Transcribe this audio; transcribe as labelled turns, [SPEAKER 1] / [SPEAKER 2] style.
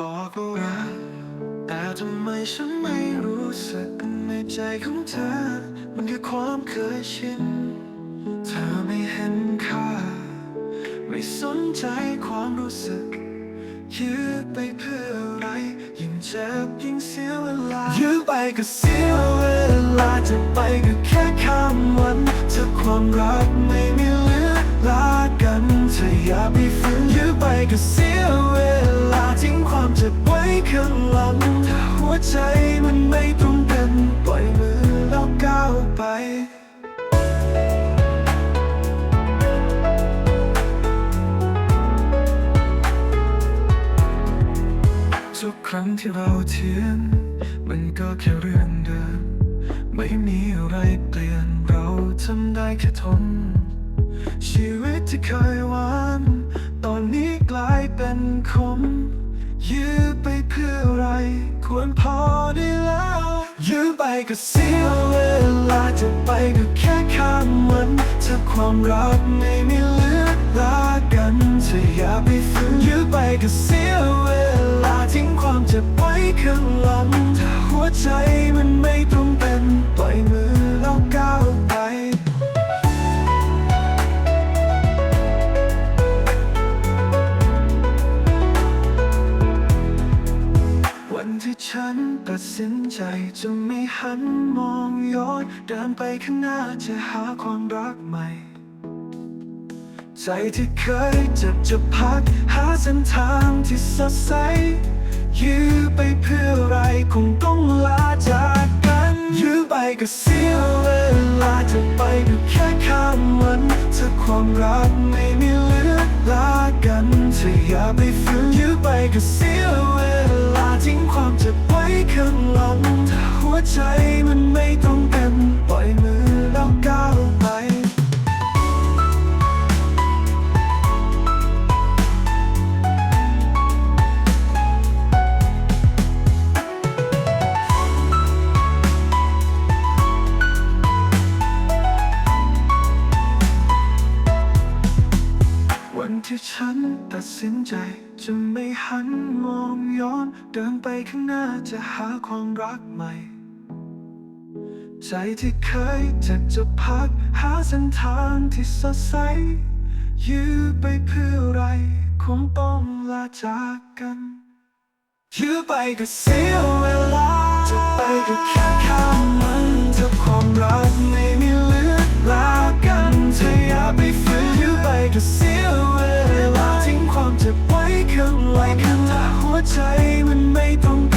[SPEAKER 1] บอกว่ารักแต่ทำไมฉันไม่รู้สึกในใจของเธอ มันคือความเคยชิน เธอไม่เห็นค่า ไม่สนใจความรู้สึก ยื้อไปเพื่ออะไร ยิ่งเจ็บยิ่งเสียเวลา ยื้อไปก็เสียเวลาจะไปก็แค่ข้ามวันถ้าความรักไม่มีเหลือลากันเธออย่าไปฝืนยื้อไปก็เสียเวลา ครั้งที่เราเทียน มันก็แค่เรื่องเดิม ไม่มีอะไรเปลี่ยนเราทำได้แค่ทน ชีวิตที่เคยหวานตอนนี้กลายเป็นคม ยื้อไปเพื่ออะไร ควรพอได้แล้ว ยื้อไปก็เสียเวลาจะไปก็แค่ข้ามวันถ้าความรักไม่มี วใจมันไม่ตรงเป็นปล่อยมือแล้วก้าวไป วันที่ฉันตัดสินใจจะไม่หันมองย้อนเดินไปข้างหน้าจะหาความรักใหม่ ใจที่เคยเจ็บจะพักหาเส้นทางที่สดใสยื้อไปเพื่อ รักไม่มีเหลือลากันเธออย่าไปฝืนยื้อไปก็เสียเวลาทิ้งความเจ็บไว้ข้างหลังถ้าหัวใจมัน ที่ฉันตัดสินใจ จะไม่หันมองย้อน เดินไปข้างหน้าจะหาความรักใหม่ ใจที่เคยเจ็บจะพัก หาเส้นทางที่สดใส ยื้อไปเพื่ออะไร คงต้องลาจากกันยื้อไปก็เสียเวลา จะไปก็แค่ ไว้ข้างหลังถ้าหัวใจมันไม่ต้อง